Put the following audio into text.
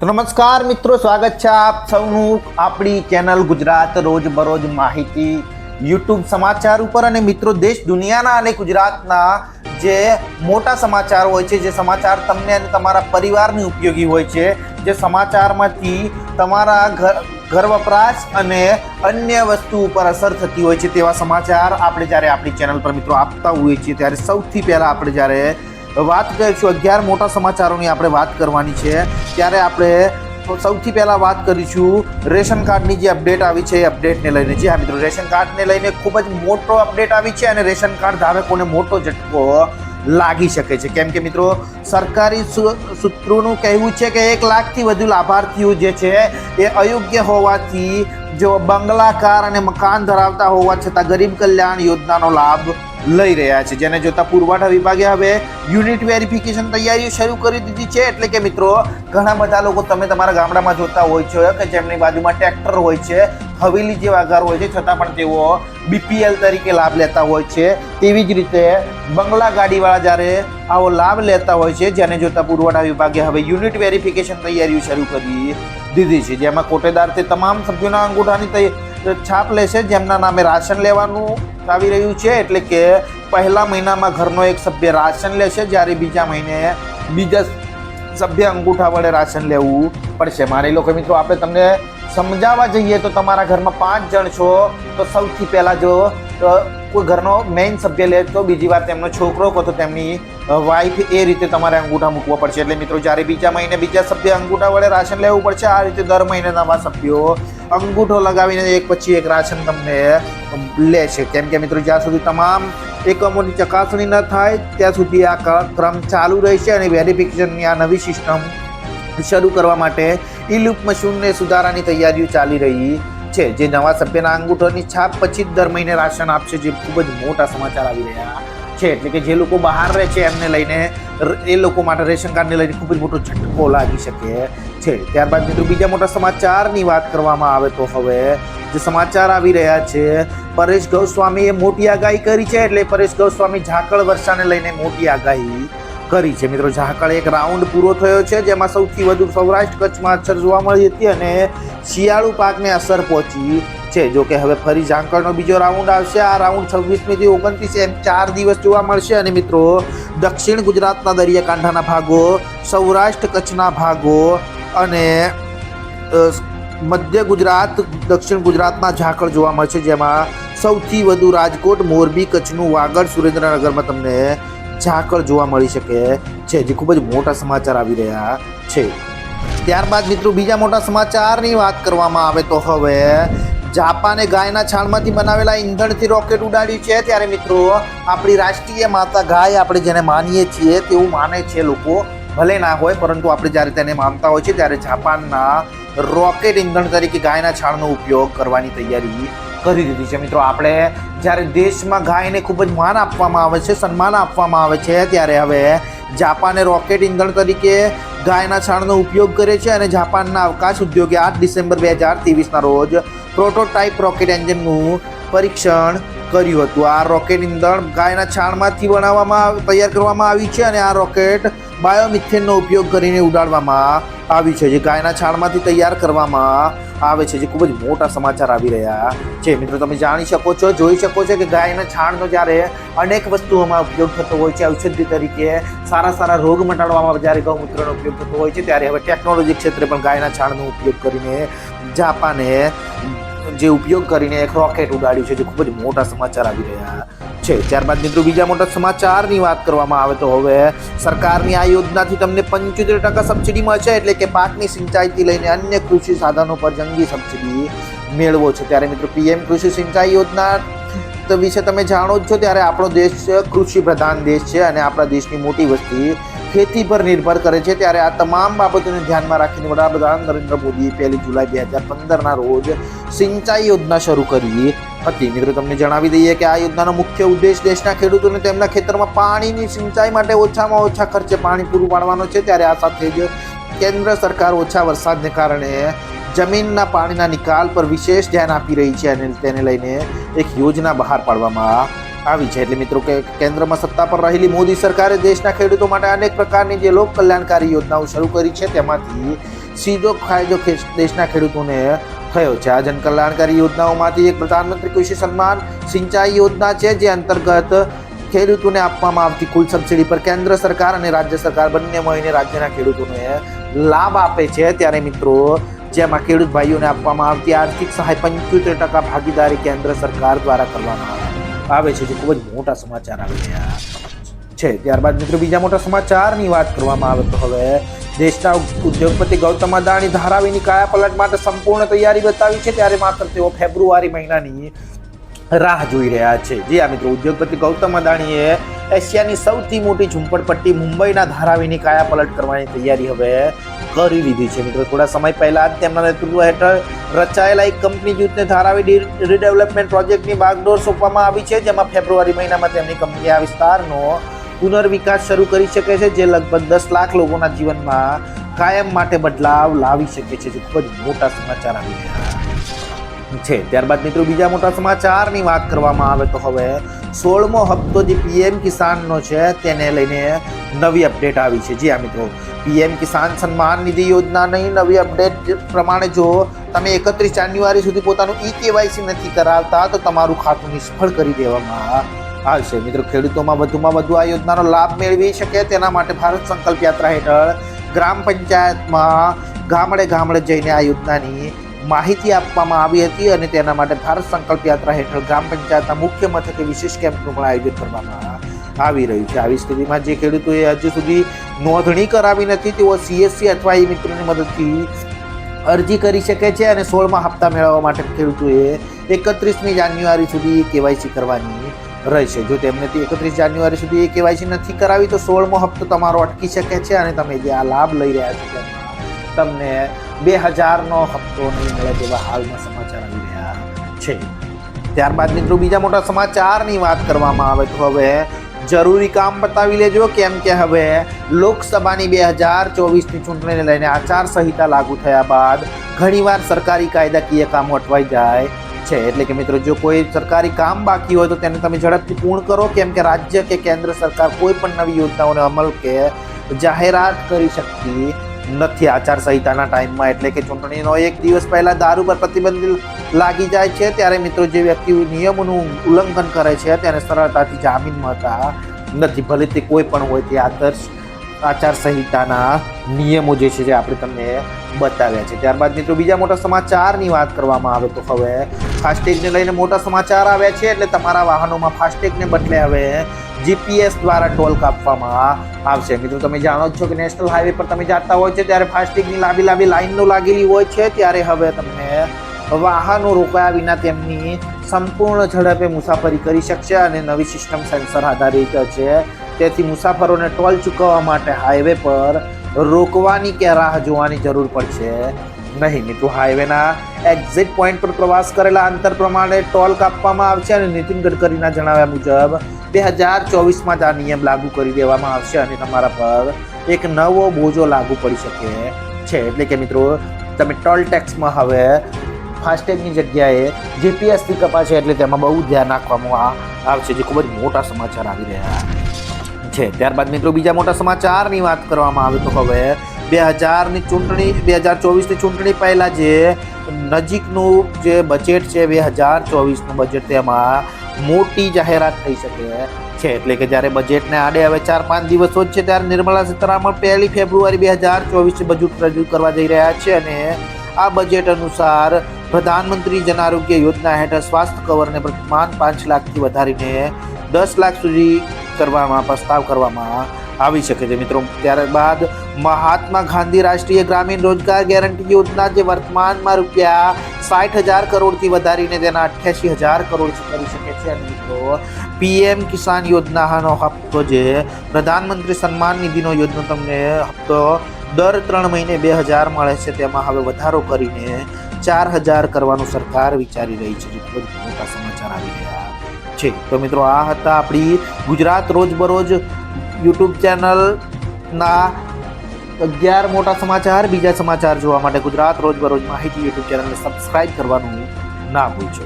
તો નમસ્કાર મિત્રો, સ્વાગત છે આપ સૌનું આપણી ચેનલ ગુજરાત રોજ બરોજ માહિતી. યુટ્યુબ સમાચાર ઉપર અને મિત્રો, દેશ દુનિયાના અને ગુજરાતના જે મોટા સમાચાર હોય છે, જે સમાચાર તમને અને તમારા પરિવારને ઉપયોગી હોય છે, જે સમાચારમાંથી તમારા ઘર ઘર વપરાશ અને અન્ય વસ્તુ ઉપર અસર થતી હોય છે, તેવા સમાચાર આપણે જ્યારે આપણી ચેનલ પર મિત્રો આપતા હોઈએ છીએ, ત્યારે સૌથી પહેલાં આપણે જ્યારે વાત કરીશું, અગિયાર મોટા સમાચારોની આપણે વાત કરવાની છે. ત્યારે આપણે સૌથી પહેલાં વાત કરીશું, રેશન કાર્ડની જે અપડેટ આવી છે, એ અપડેટને લઈને જી, હા મિત્રો, રેશન કાર્ડને લઈને ખૂબ જ મોટો અપડેટ આવી છે અને રેશન કાર્ડ ધારકોને મોટો ઝટકો લાગી શકે છે. કેમ કે મિત્રો, સરકારી સૂત્રોનું કહેવું છે કે એક લાખથી વધુ લાભાર્થીઓ જે છે, એ અયોગ્ય હોવાથી જો બંગલાકાર અને મકાન ધરાવતા હોવા છતાં ગરીબ કલ્યાણ યોજનાનો લાભ લઈ રહ્યા છે. જેને જોતા પુરવઠા વિભાગે હવે યુનિટ વેરિફિકેશન તૈયારીઓ શરૂ કરી દીધી છે. એટલે કે મિત્રો, ઘણા બધા લોકો તમે તમારા ગામડામાં જોતા હોય છો કે જેમની બાજુમાં ટ્રેક્ટર હોય છે, હવેલી જેવા ઘર હોય છે, છતાં પણ તેઓ બીપીએલ તરીકે લાભ લેતા હોય છે. તેવી જ રીતે બંગલા ગાડીવાળા જ્યારે આવો લાભ લેતા હોય છે, જેને જોતા પુરવઠા વિભાગે હવે યુનિટ વેરિફિકેશન તૈયારીઓ શરૂ કરી દીધી છે. જેમાં કોટેદાર તે તમામ સભ્યોના અંગૂઠાની છાપ લેશે જેમના નામે રાશન લેવાનું આવી રહ્યું છે, એટલે કે પહેલા મહિનામાં ઘરનો એક સભ્ય રાશન લેશે જ્યારે બીજા મહિને બીજા સભ્ય અંગૂઠા વડે રાશન લેવું પડશે. માની લો કે મિત્રો, આપણે તમને સમજાવવા જઈએ તો તમારા ઘરમાં પાંચ જણ છો, તો સૌથી પહેલાં જો કોઈ ઘરનો મેઇન સભ્ય લે, તો બીજી વાર તેમનો છોકરો કહો તો તેમની વાઈફ એ રીતે તમારે અંગૂઠા મૂકવા પડશે. એટલે મિત્રો, જ્યારે બીજા મહિને બીજા સભ્ય અંગૂઠા વડે રાશન લેવું પડશે, આ રીતે દર મહિને નવા સભ્યો અંગૂઠો લગાવીને એક પછી એક રાશન તમને લે છે. કેમ કે મિત્રો, જ્યાં સુધી તમામ એકમોની ચકાસણી ન થાય, ત્યાં સુધી આ ક્રમ ચાલુ રહેશે અને વેરિફિકેશનની આ નવી સિસ્ટમ શરૂ કરવા માટે ઈ લૂપ મશીનને સુધારાની તૈયારીઓ ચાલી રહી છે. જે નવા સભ્યના અંગૂઠોની છાપ પછી જ દર મહિને રાશન આપશે, જે ખૂબ જ મોટા સમાચાર આવી રહ્યા છે. એટલે કે જે લોકો બહાર રહે છે, એમને લઈને એ લોકો માટે રેશન કાર્ડને લઈને ખૂબ જ મોટો ઝટકો લાગી શકે છે. ત્યારબાદ મિત્રો બીજા મોટા સમાચારની વાત કરવામાં આવે તો હવે જે સમાચાર આવી રહ્યા છે, પરેશ ગૌસ્વામીએ મોટી આગાહી કરી છે એટલે પરેશ ગૌસ્વામી ઝાકળ વર્ષાને લઈને મોટી આગાહી કરી છે. મિત્રો ઝાકળ એક રાઉન્ડ પૂરો થયો છે, જેમાં સૌથી વધુ સૌરાષ્ટ્ર કચ્છમાં અસર જોવા મળી હતી અને શિયાળુ પાકને અસર પહોંચી છે. જો કે હવે ફરી ઝાકળનો બીજો રાઉન્ડ આવશે. આ રાઉન્ડ છવ્વીસમી થી ઓગણત્રીસ એમ ચાર દિવસ જોવા મળશે. અને મિત્રો, દક્ષિણ ગુજરાતના દરિયાકાંઠાના ભાગો, સૌરાષ્ટ્ર કચ્છના ભાગો અને મધ્ય ગુજરાત, દક્ષિણ ગુજરાતના ઝાકળ જોવા મળશે. જેમાં સૌથી વધુ રાજકોટ, મોરબી કચ્છનું વાગડ સુરેન્દ્રનગરમાં તમને ઝાકળ જોવા મળી શકે છે, જે ખૂબ જ મોટા સમાચાર આવી રહ્યા છે. ત્યારબાદ મિત્રો, બીજા મોટા સમાચારની વાત કરવામાં આવે તો હવે જાપાને ગાયના છાણમાંથી બનાવેલા ઈંધણથી રોકેટ ઉડાડ્યું છે. ત્યારે મિત્રો, આપણી રાષ્ટ્રીય માતા ગાય આપણે જેને માનીએ છીએ તેવું માને છે લોકો. ભલે ના હોય, પરંતુ આપણે જ્યારે તેને માનતા હોય છે, ત્યારે જાપાનના રોકેટ ઈંધણ તરીકે ગાયના છાણનો ઉપયોગ કરવાની તૈયારી કરી દીધી છે. મિત્રો, આપણે જ્યારે દેશમાં ગાયને ખૂબ જ માન આપવામાં આવે છે, સન્માન આપવામાં આવે છે, ત્યારે હવે જાપાને રોકેટ ઈંધણ તરીકે ગાયના છાણનો ઉપયોગ કરે છે અને જાપાનના અવકાશ ઉદ્યોગે આઠ ડિસેમ્બર બે હજાર ત્રેવીસના રોજ પ્રોટોટાઇપ રોકેટ એન્જિનનું પરીક્ષણ કર્યું હતું. આ રોકેટ ઈંધણ ગાયના છાણમાંથી બનાવવામાં તૈયાર કરવામાં આવી છે અને આ રોકેટ બાયોમિથેનનો ઉપયોગ કરીને ઉડાડવામાં આવી છે. જે ગાયના છાણમાંથી તૈયાર કરવામાં આવે છે. જે ખૂબ જ મોટા સમાચાર આવી રહ્યા છે. મિત્રો, તમે જાણી શકો છો, જોઈ શકો છો કે ગાયના છાણનો જ્યારે અનેક વસ્તુઓમાં ઉપયોગ થતો હોય છે, ઔષધિ તરીકે સારા સારા રોગ મટાડવામાં જ્યારે ગૌમૂત્રનો ઉપયોગ થતો હોય છે, ત્યારે હવે ટેકનોલોજી ક્ષેત્રે પણ ગાયના છાણનો ઉપયોગ કરીને જાપાને જે ઉપયોગ કરીને એક રોકેટ ઉડાડ્યું છે, જે ખૂબ જ મોટા સમાચાર આવી રહ્યા છે. ત્યારબાદ મિત્રો બીજા મોટા સમાચારની વાત કરવામાં આવે તો હવે સરકારની આ યોજનાથી તમને પંચોતેર ટકા સબસિડી મળશે, એટલે કે પાકની સિંચાઈથી લઈને અન્ય કૃષિ સાધનો પર જંગી સબસિડી મેળવો છે. ત્યારે મિત્રો પીએમ કૃષિ સિંચાઈ યોજના વિશે તમે જાણો જ છો, ત્યારે આપણો દેશ કૃષિ પ્રધાન દેશ છે અને આપણા દેશની મોટી વસ્તી ખેતી પર નિર્ભર કરે છે ત્યારે આ તમામ બાબતોને ધ્યાનમાં રાખીને વડાપ્રધાન નરેન્દ્ર મોદીએ પહેલી જુલાઈ બે હજાર પંદરના રોજ સિંચાઈ યોજના શરૂ કરી હતી. મિત્રો, તમને જણાવી દઈએ કે આ યોજનાનો મુખ્ય ઉદ્દેશ દેશના ખેડૂતોને તેમના ખેતરમાં પાણીની સિંચાઈ માટે ઓછામાં ઓછા ખર્ચે પાણી પૂરું પાડવાનો છે. ત્યારે આ સાથે જ કેન્દ્ર સરકાર ઓછા વરસાદને કારણે જમીનના પાણીના નિકાલ પર વિશેષ ધ્યાન આપી રહી છે અને તેને લઈને એક યોજના બહાર પાડવામાં આવી છે. એટલે મિત્રો કે કેન્દ્રમાં સત્તા પર રહેલી મોદી સરકારે દેશના ખેડૂતો માટે અનેક પ્રકારની જે લોક કલ્યાણકારી યોજનાઓ શરૂ કરી છે, તેમાંથી સીધો ફાયદો દેશના ખેડૂતોને થયો છે. આ જનકલ્યાણકારી યોજનાઓમાંથી એક પ્રધાનમંત્રી કૃષિ સન્માન સિંચાઈ યોજના છે, જે અંતર્ગત ખેડૂતોને આપવામાં આવતી કુલ સબસિડી પર કેન્દ્ર સરકાર અને રાજ્ય સરકાર બંને મળીને રાજ્યના ખેડૂતોને લાભ આપે છે. ત્યારે મિત્રો, જેમાં ખેડૂત ભાઈઓને આપવામાં આવતી આર્થિક સહાય પંચોતેર ટકા ભાગીદારી કેન્દ્ર સરકાર દ્વારા કરવામાં આવે છે જે ખૂબ જ મોટા સમાચાર આવી રહ્યા છે, ત્યારબાદ મિત્રો બીજા મોટા સમાચારની વાત કરવામાં આવે તો હવે દેશના ઉદ્યોગપતિ ગૌતમ અદાણી ધારાવીની કાયાપલટ માટે સંપૂર્ણ તૈયારી બતાવી છે, ત્યારે માત્ર તેઓ ફેબ્રુઆરી મહિનાની રાહ જોઈ રહ્યા છે. જી આ મિત્રો, ઉદ્યોગપતિ ગૌતમ અદાણીએ એશિયાની સૌથી મોટી ઝુંપડપટ્ટી મુંબઈના ધારાવીની કાયાપલટ કરવાની તૈયારી હવે કરી લીધી છે. મિત્રો, થોડા સમય પહેલા જ તેમના નેતૃત્વ હેઠળ રચાયેલા એક કંપની જૂથને ધારાવી રીડેવલપમેન્ટ પ્રોજેક્ટની બાગડોર સોંપવામાં આવી છે, જેમાં ફેબ્રુઆરી મહિનામાં તેમની કંપની આ વિસ્તારનો પુનર્વિકાસ શરૂ કરી શકે છે, જે લગભગ દસ લાખ લોકોના જીવનમાં કાયમ માટે બદલાવ લાવી શકે છે. જે ખૂબ જ મોટા સમાચાર આવી રહ્યા છે. ત્યારબાદ મિત્રો, બીજા મોટા સમાચારની વાત કરવામાં આવે તો હવે સોળમો હપ્તો જે પીએમ કિસાનનો છે, તેને લઈને નવી અપડેટ આવી છે. જી આ મિત્રો. પીએમ કિસાન સન્માન નિધિ યોજનાની નવી અપડેટ પ્રમાણે જો તમે એકત્રીસ જાન્યુઆરી સુધી પોતાનું ઈ કેવાયસી નથી કરાવતા, તો તમારું ખાતું નિષ્ફળ કરી દેવામાં આવશે. મિત્રો, ખેડૂતોમાં વધુમાં વધુ આ યોજનાનો લાભ મેળવી શકે તેના માટે ભારત સંકલ્પ યાત્રા હેઠળ ગ્રામ પંચાયતમાં ગામડે ગામડે જઈને આ યોજનાની માહિતી આપવામાં આવી હતી અને તેના માટે ભારત સંકલ્પ યાત્રા હેઠળ ગ્રામ પંચાયતના મુખ્ય મથકે વિશેષ કેમ્પનું પણ આયોજન કરવામાં આવી રહ્યું છે. આવી સ્થિતિમાં જે ખેડૂતોએ હજુ સુધી નોંધણી કરાવી નથી, તેઓ સીએસસી અથવા એ મિત્રોની મદદથી અરજી કરી શકે છે અને સોળમાં હપ્તા મેળવવા માટે ખેડૂતોએ એકત્રીસમી જાન્યુઆરી સુધી કેવાયસી કરવાની રહેશે. જો તેમને એકત્રીસ જાન્યુઆરી સુધી એ કેવાયસી નથી કરાવી, તો સોળમો હપ્તો તમારો અટકી શકે છે અને તમે જે આ લાભ લઈ રહ્યા છો તમને બે હજારનો હપ્તો નહીં મળે તેવા હાલમાં સમાચાર આવી રહ્યા છે. ત્યારબાદ મિત્રો બીજા મોટા સમાચારની વાત કરવામાં આવે તો હવે જરૂરી કામ બતાવી લેજો. કેમ કે હવે લોકસભાની બે હજાર ચોવીસની ચૂંટણીને લઈને આચારસંહિતા લાગુ થયા બાદ ઘણીવાર સરકારી કાયદાકીય કામો અટવાઈ જાય છે. એટલે કે મિત્રો, જો કોઈ સરકારી કામ બાકી હોય તો તેને તમે ઝડપથી પૂર્ણ કરો. કેમ કે રાજ્ય કે કેન્દ્ર સરકાર કોઈ પણ નવી યોજનાઓને અમલ કે જાહેરાત કરી શકતી નથી આચારસંહિતાના ટાઈમમાં, એટલે કે ચૂંટણીનો એક દિવસ પહેલા દારૂ પર પ્રતિબંધ લાગી જાય છે. ત્યારે મિત્રો જે વ્યક્તિ નિયમોનું ઉલ્લંઘન કરે છે તેને સરળતાથી જામીન મળતા નથી. ભલે તે કોઈ પણ હોય તે આદર્શ આચારસંહિતાના નિયમો જે છે, જે આપણે તમને બતાવ્યા છે. ત્યારબાદ મિત્રો બીજા મોટા સમાચારની વાત કરવામાં આવે તો હવે ફાસ્ટેગને લઈને મોટા સમાચાર આવ્યા છે, એટલે તમારા વાહનોમાં ફાસ્ટેગને બદલે હવે જીપીએસ દ્વારા ટોલ કાપવામાં આવશે. મિત્રો, તમે જાણો છો કે નેશનલ હાઈવે પર તમે જતા હોય છે, ત્યારે ફાસ્ટેગની લાંબી લાંબી લાઈનો લાગેલી હોય છે, ત્યારે હવે તમને વાહનો રોકાયા વિના તેમની સંપૂર્ણ ઝડપે મુસાફરી કરી શકશે અને નવી સિસ્ટમ સેન્સર આધારિત છે. તેથી મુસાફરોને ટોલ ચૂકવવા માટે હાઈવે પર રોકવાની કે રાહ જોવાની જરૂર પડશે. નહીં મિત્રો હાઈવેના એક્ઝિટ પોઈન્ટ પર પ્રવાસ કરેલા અંતર પ્રમાણે ટોલ કાપવામાં આવશે અને નીતિન ગડકરીના જણાવ્યા મુજબ બે હજાર ચોવીસમાં જ આ નિયમ લાગુ કરી દેવામાં આવશે અને તમારા પર એક નવો બોજો લાગુ પડી શકે છે. એટલે કે મિત્રો, તમે ટોલ ટેક્સમાં હવે ફાસ્ટેગની જગ્યાએ જીપીએસથી કપાશે એટલે તેમાં બહુ ધ્યાન રાખવામાં આવશે, જે ખૂબ જ મોટા સમાચાર આવી રહ્યા છે. ત્યારબાદ મિત્રો બીજા મોટા સમાચારની વાત કરવામાં આવે તો હવે બે હજારની ચૂંટણી બે હજાર ચોવીસની ચૂંટણી પહેલાં જે નજીકનું જે બજેટ છે બે હજાર ચોવીસનું બજેટ તેમાં મોટી જાહેરાત થઈ શકે છે. એટલે કે જ્યારે બજેટને આડે હવે ચાર પાંચ દિવસો જ છે, ત્યારે નિર્મલા સીતારામન પહેલી ફેબ્રુઆરી બે હજાર ચોવીસ બજેટ રજૂ કરવા જઈ રહ્યા છે અને આ બજેટ અનુસાર પ્રધાનમંત્રી જન આરોગ્ય યોજના હેઠળ સ્વાસ્થ્ય કવરને પ્રતિમાન પાંચ લાખથી વધારીને દસ લાખ સુધી કરવામાં, પ્રસ્તાવ કરવામાં આવી શકે છે મિત્રો. ત્યારબાદ મહાત્મા ગાંધી રાષ્ટ્રીય ગ્રામીણ રોજગાર ગેરંટી યોજના જે વર્તમાનમાં રૂપિયા સાઠ હજાર કરોડથી વધારીને તેના અઠ્યાસી હજાર કરોડ કરી શકે છે. અને મિત્રો, પીએમ કિસાન યોજનાનો હપ્તો જે પ્રધાનમંત્રી સન્માન નિધિનો યોજના તમને હપ્તો દર ત્રણ મહિને બે હજાર મળે છે. તેમાં હવે વધારો કરીને ચાર હજાર કરવાનું સરકાર વિચારી રહી છે. મોટા સમાચાર આવી રહ્યા છે. તો મિત્રો, આ હતા આપણી ગુજરાત રોજબરોજ યુટ્યુબ ચેનલના અગિયાર મોટા સમાચાર. બીજા સમાચાર જોવા માટે ગુજરાત રોજબરોજ માહિતી યુટ્યુબ ચેનલને સબસ્ક્રાઇબ કરવાનું ના ભૂલશો.